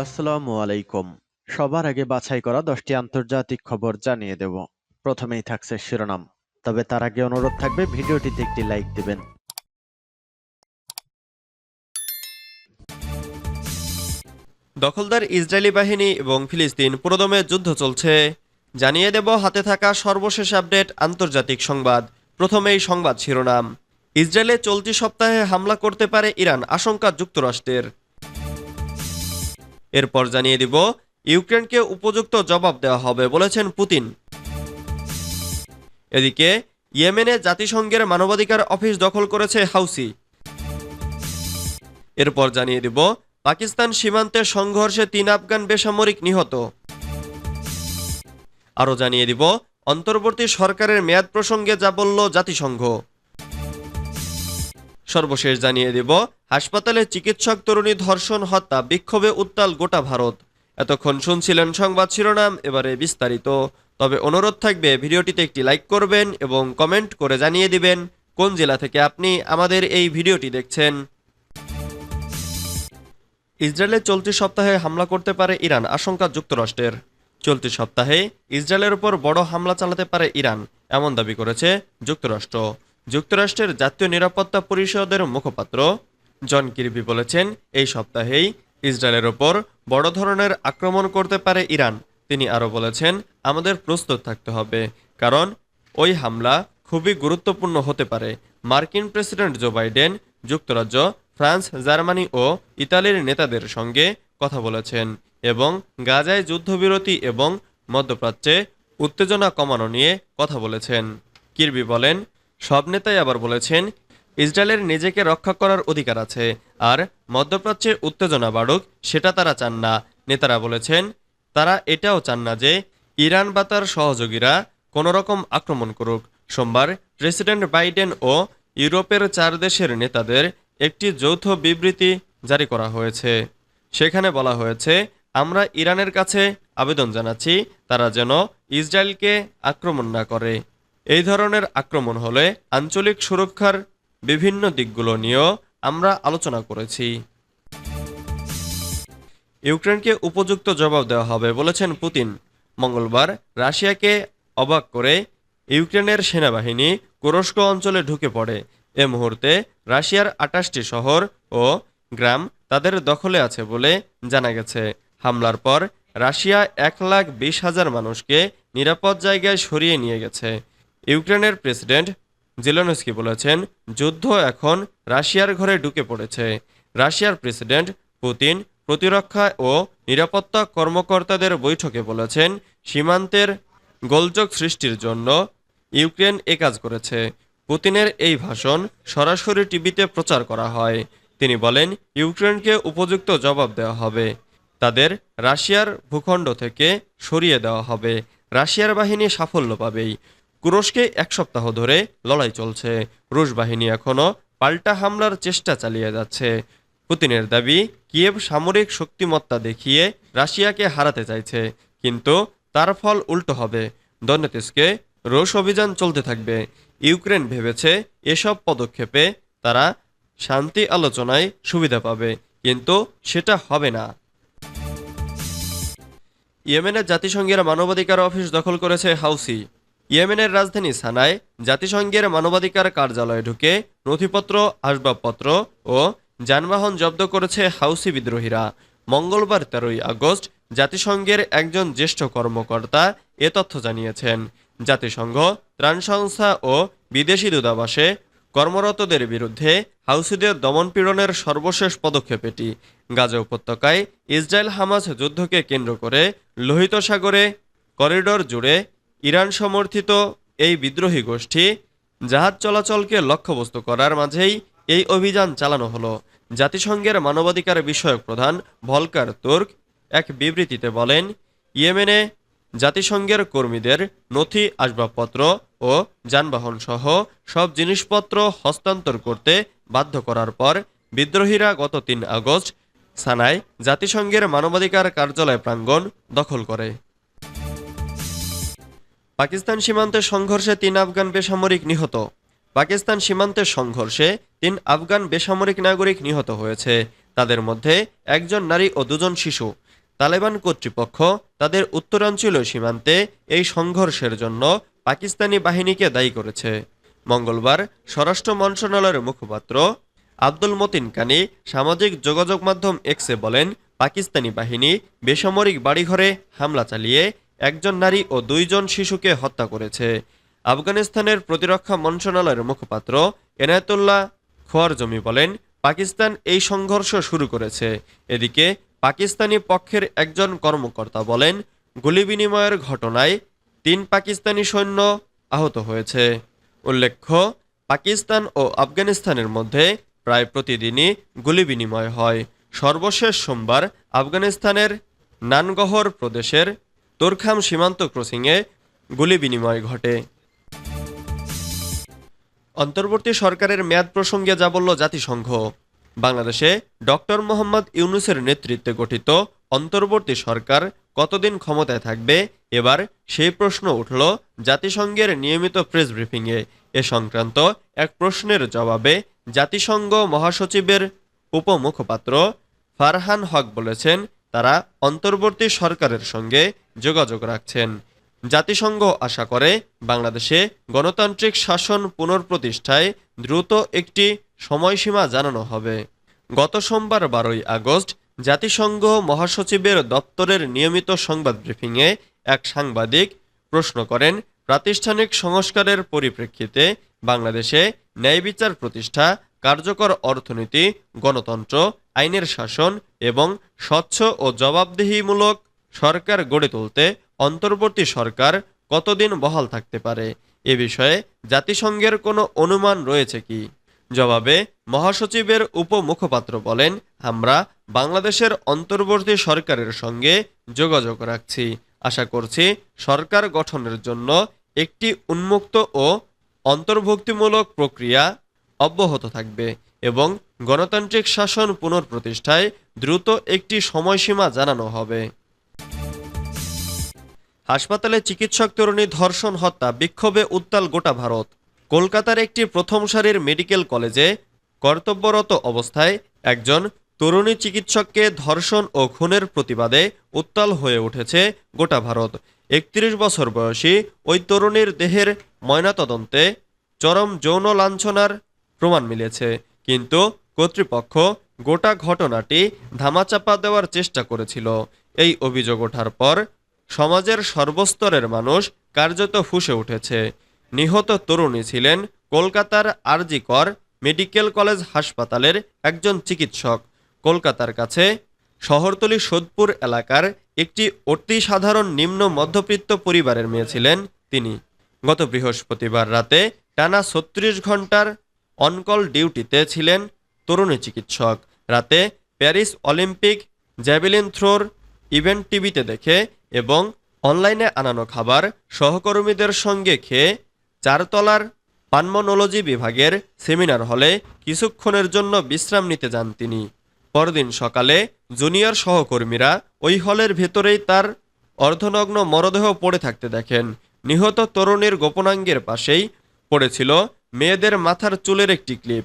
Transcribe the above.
আসসালামু আলাইকুম। সবার আগে বাছাই করা দশটি আন্তর্জাতিক খবর জানিয়ে দেব। প্রথমেই থাকছে শিরোনাম। তবে তার আগে অনুরোধ থাকবে, ভিডিওটিতে একটি লাইক দিবেন। দখলদার ইসরায়েলি বাহিনী এবং ফিলিস্তিন পুরোদমে যুদ্ধ চলছে। জানিয়ে দেব, হাতে থাকা সর্বশেষ আপডেট আন্তর্জাতিক সংবাদ। প্রথমেই সংবাদ শিরোনাম। ইসরায়েলে চলতি সপ্তাহে হামলা করতে পারে ইরান, আশঙ্কা যুক্তরাষ্ট্রের। এরপর জানিয়ে দিব, ইউক্রেনকে উপযুক্ত জবাব দেওয়া হবে বলেছেন পুতিন। এদিকে, ইয়েমেনে জাতিসংঘের মানবাধিকার অফিস দখল করেছে হাউসি। এরপর জানিয়ে দিব, পাকিস্তান সীমান্তে সংঘর্ষে তিন আফগান বেসামরিক নিহত। আরও জানিয়ে দিব, অন্তর্বর্তী সরকারের মেয়াদ প্রসঙ্গে যা বলল জাতিসংঘ। সর্বশেষ জানিয়ে দিব, হাসপাতালে চিকিৎসক তরুণী ধর্ষণ হত্যা বিক্ষোভে উত্তাল গোটা ভারত। এতক্ষণ শুনছিলেন সংবাদ শিরোনাম, এবারে বিস্তারিত। তবে অনুরোধ থাকবে, ভিডিওটিতে একটি লাইক করবেন এবং কমেন্ট করে জানিয়ে দিবেন কোন জেলা থেকে আপনি আমাদের এই ভিডিওটি দেখছেন। ইসরায়েলে চলতি সপ্তাহে হামলা করতে পারে ইরান, আশঙ্কা যুক্তরাষ্ট্রের। চলতি সপ্তাহে ইসরায়েলের উপর বড় হামলা চালাতে পারে ইরান, এমন দাবি করেছে যুক্তরাষ্ট্র। যুক্তরাষ্ট্রের জাতীয় নিরাপত্তা পরিষদের মুখপাত্র জন কিরবি বলেছেন, এই সপ্তাহেই ইসরায়েলের ওপর বড় ধরনের আক্রমণ করতে পারে ইরান। তিনি আরও বলেছেন, আমাদের প্রস্তুত থাকতে হবে, কারণ ওই হামলা খুবই গুরুত্বপূর্ণ হতে পারে। মার্কিন প্রেসিডেন্ট জো বাইডেন যুক্তরাজ্য, ফ্রান্স, জার্মানি ও ইতালির নেতাদের সঙ্গে কথা বলেছেন এবং গাজায় যুদ্ধবিরতি এবং মধ্যপ্রাচ্যে উত্তেজনা কমানো নিয়ে কথা বলেছেন। কিরবি বলেন সব নেতাই আবার বলেছেন, ইসরায়েলের নিজেকে রক্ষা করার অধিকার আছে, আর মধ্যপ্রাচ্যে উত্তেজনা বাড়ুক, সেটা তারা চান না। নেতারা বলেছেন, তারা এটাও চান না যে, ইরান বা তার সহযোগীরা কোনো রকম আক্রমণ করুক। সোমবার প্রেসিডেন্ট বাইডেন ও ইউরোপের চার দেশের নেতাদের একটি যৌথ বিবৃতি জারি করা হয়েছে। সেখানে বলা হয়েছে, আমরা ইরানের কাছে আবেদন জানাচ্ছি, তারা যেন ইসরায়েলকে আক্রমণ না করে। এই ধরনের আক্রমণ হলে আঞ্চলিক সুরক্ষার বিভিন্ন দিকগুলো নিয়েও আমরা আলোচনা করেছি। ইউক্রেনকে উপযুক্ত জবাব দেওয়া হবে বলেছেন পুতিন। মঙ্গলবার রাশিয়াকে অবাক করে ইউক্রেনের সেনাবাহিনী কুরস্ক অঞ্চলে ঢুকে পড়ে। এ মুহূর্তে রাশিয়ার আটাশটি শহর ও গ্রাম তাদের দখলে আছে বলে জানা গেছে। হামলার পর রাশিয়া এক লাখ বিশ হাজার মানুষকে নিরাপদ জায়গায় সরিয়ে নিয়ে গেছে। ইউক্রেনের প্রেসিডেন্ট জেলেনস্কি বলেছেন, যুদ্ধ এখন রাশিয়ার ঘরে ঢুকে পড়েছে। রাশিয়ার প্রেসিডেন্ট পুতিন প্রতিরক্ষা ও নিরাপত্তা কর্মকর্তাদের বৈঠকে বলেছেন, সীমান্তের গোলযোগ সৃষ্টির জন্য ইউক্রেন এ কাজ করেছে। পুতিনের এই ভাষণ সরাসরি টিভিতে প্রচার করা হয়। তিনি বলেন, ইউক্রেনকে উপযুক্ত জবাব দেওয়া হবে। তাদের রাশিয়ার ভূখণ্ড থেকে সরিয়ে দেওয়া হবে। রাশিয়ার বাহিনী সাফল্য পাবেই। কুরস্কে এক সপ্তাহ ধরে লড়াই চলছে। রুশ বাহিনী এখনও পাল্টা হামলার চেষ্টা চালিয়ে যাচ্ছে। পুতিনের দাবি, কিয়েভ সামরিক শক্তিমত্তা দেখিয়ে রাশিয়াকে হারাতে চাইছে, কিন্তু তার ফল উল্টো হবে। দনেতেসকে রুশ অভিযান চলতে থাকবে। ইউক্রেন ভেবেছে এসব পদক্ষেপে তারা শান্তি আলোচনায় সুবিধা পাবে, কিন্তু সেটা হবে না। ইয়েমেনের জাতিসংঘের মানবাধিকার অফিস দখল করেছে হাউসি। ইয়েমেনের রাজধানী সানায় জাতিসংঘের মানবাধিকার কার্যালয়ে ঢুকে নথিপত্র, আসবাবপত্র ও যানবাহন জব্দ করেছে হাউসি বিদ্রোহীরা। মঙ্গলবার তেরোই আগস্ট জাতিসংঘের একজন জ্যেষ্ঠ কর্মকর্তা এ তথ্য জানিয়েছেন। জাতিসংঘ, ত্রাণ সংস্থা ও বিদেশি দূতাবাসে কর্মরতদের বিরুদ্ধে হাউসিদের দমনপীড়নের সর্বশেষ পদক্ষেপ এটি। গাজা উপত্যকায় ইসরায়েল হামাস যুদ্ধকে কেন্দ্র করে লোহিত সাগরে করিডোর জুড়ে ইরান সমর্থিত এই বিদ্রোহী গোষ্ঠী জাহাজ চলাচলকে লক্ষ্যবস্তু করার মাঝেই এই অভিযান চালানো হলো। জাতিসংঘের মানবাধিকার বিষয়ক প্রধান ভলকার তুর্ক এক বিবৃতিতে বলেন, ইয়েমেনে জাতিসংঘের কর্মীদের নথি, আসবাবপত্র ও যানবাহন সহ সব জিনিসপত্র হস্তান্তর করতে বাধ্য করার পর বিদ্রোহীরা গত তিন আগস্ট সানায় জাতিসংঘের মানবাধিকার কার্যালয় প্রাঙ্গণ দখল করে। পাকিস্তান সীমান্তে সংঘর্ষে তিন আফগান বেসামরিক নিহত। পাকিস্তান সীমান্তের সংঘর্ষে তিন আফগান বেসামরিক নাগরিক নিহত হয়েছে। তাদের মধ্যে একজন নারী ও দুজন শিশু। তালেবান কর্তৃপক্ষ তাদের উত্তরাঞ্চলীয় সীমান্তে এই সংঘর্ষের জন্য পাকিস্তানি বাহিনীকে দায়ী করেছে। মঙ্গলবার স্বরাষ্ট্র মন্ত্রণালয়ের মুখপাত্র আব্দুল মতিন কানি সামাজিক যোগাযোগ মাধ্যম এক্সে বলেন, পাকিস্তানি বাহিনী বেসামরিক বাড়িঘরে হামলা চালিয়ে একজন নারী ও দুইজন শিশুকে হত্যা করেছে। আফগানিস্তানের প্রতিরক্ষা মন্ত্রণালয়ের মুখপাত্র এনায়তুল্লাহ খোয়ারজমি বলেন, পাকিস্তান এই সংঘর্ষ শুরু করেছে। এদিকে পাকিস্তানি পক্ষের একজন কর্মকর্তা বলেন গুলি বিনিময়ের ঘটনায় তিন পাকিস্তানি সৈন্য আহত হয়েছে। উল্লেখ্য, পাকিস্তান ও আফগানিস্তানের মধ্যে প্রায় প্রতিদিনই গুলি বিনিময় হয়। সর্বশেষ সোমবার আফগানিস্তানের নানগহর প্রদেশের তোরখাম সীমান্ত ক্রসিংয়ে গুলি বিনিময় ঘটে। অন্তর্বর্তী সরকারের মেয়াদ প্রসঙ্গে যা বলল জাতিসংঘ, বাংলাদেশে ডক্টর মোহাম্মদ ইউনুসের নেতৃত্বে গঠিত অন্তর্বর্তী সরকার কতদিন ক্ষমতায় থাকবে? এবার সেই প্রশ্ন উঠল জাতিসংঘের নিয়মিত প্রেস ব্রিফিংয়ে। এ সংক্রান্ত এক প্রশ্নের জবাবে জাতিসংঘ মহাসচিবের উপমুখপাত্র ফারহান হক বলেছেন, তারা অন্তর্বর্তী সরকারের সঙ্গে যোগাযোগ রাখছেন। জাতিসংঘ আশা করে বাংলাদেশে গণতান্ত্রিক শাসন পুনঃপ্রতিষ্ঠায় দ্রুত একটি সময়সীমা জানানো হবে। গত সোমবার বারোই আগস্ট জাতিসংঘ মহাসচিবের দপ্তরের নিয়মিত সংবাদ ব্রিফিংয়ে এক সাংবাদিক প্রশ্ন করেন, প্রাতিষ্ঠানিক সংস্কারের পরিপ্রেক্ষিতে বাংলাদেশে ন্যায় বিচার প্রতিষ্ঠা, কার্যকর অর্থনীতি, গণতন্ত্র, আইনের শাসন এবং স্বচ্ছ ও জবাবদিহিমূলক সরকার গড়ে তুলতে অন্তর্বর্তী সরকার কতদিন বহাল থাকতে পারে? এ বিষয়ে জাতিসংঘের কোনো অনুমান রয়েছে কি? জবাবে মহাসচিবের উপমুখপাত্র বলেন, আমরা বাংলাদেশের অন্তর্বর্তী সরকারের সঙ্গে যোগাযোগ রাখছি। আশা করছি সরকার গঠনের জন্য একটি উন্মুক্ত ও অন্তর্ভুক্তিমূলক প্রক্রিয়া অব্যাহত থাকবে এবং গণতান্ত্রিক শাসন পুনঃপ্রতিষ্ঠায় দ্রুত একটি সময়সীমা জানানো হবে। হাসপাতালে চিকিৎসক তরুণী ধর্ষণ হত্যা, বিক্ষোভে উত্তাল গোটা ভারত। কলকাতার একটি প্রথম সারির মেডিকেল কলেজে কর্তব্যরত অবস্থায় একজন তরুণী চিকিৎসককে ধর্ষণ ও খুনের প্রতিবাদে উত্তাল হয়ে উঠেছে গোটা ভারত। একত্রিশ বছর বয়সী ওই তরুণীর দেহের ময়নাতদন্তে চরম যৌন লাঞ্ছনার প্রমাণ মিলেছে। কিন্তু কর্তৃপক্ষ গোটা ঘটনাটি ধামাচাপা দেওয়ার চেষ্টা করেছিল। এই অভিযোগ ওঠার পর সমাজের সর্বস্তরের মানুষ কার্যত ফুসে উঠেছে। নিহত তরুণী ছিলেন কলকাতার আরজিকর মেডিকেল কলেজ হাসপাতালের একজন চিকিৎসক। কলকাতার কাছে শহরতলি সোদপুর এলাকার একটি অতি সাধারণ নিম্ন মধ্যবিত্ত পরিবারের মেয়ে ছিলেন তিনি। গত বৃহস্পতিবার রাতে টানা ছত্রিশ ঘণ্টার অনকল ডিউটিতে ছিলেন তরুণী চিকিৎসক। রাতে প্যারিস অলিম্পিক জ্যাভেলিন থ্রোর ইভেন্ট টিভিতে দেখে এবং অনলাইনে আনানো খাবার সহকর্মীদের সঙ্গে খেয়ে চারতলার পানমনোলজি বিভাগের সেমিনার হলে কিছুক্ষণের জন্য বিশ্রাম নিতে যান তিনি। পরদিন সকালে জুনিয়র সহকর্মীরা ওই হলের ভেতরেই তার অর্ধনগ্ন মরদেহ পড়ে থাকতে দেখেন। নিহত তরুণীর গোপনাঙ্গের পাশেই পড়েছিল মেয়েদের মাথার চুলের একটি ক্লিপ।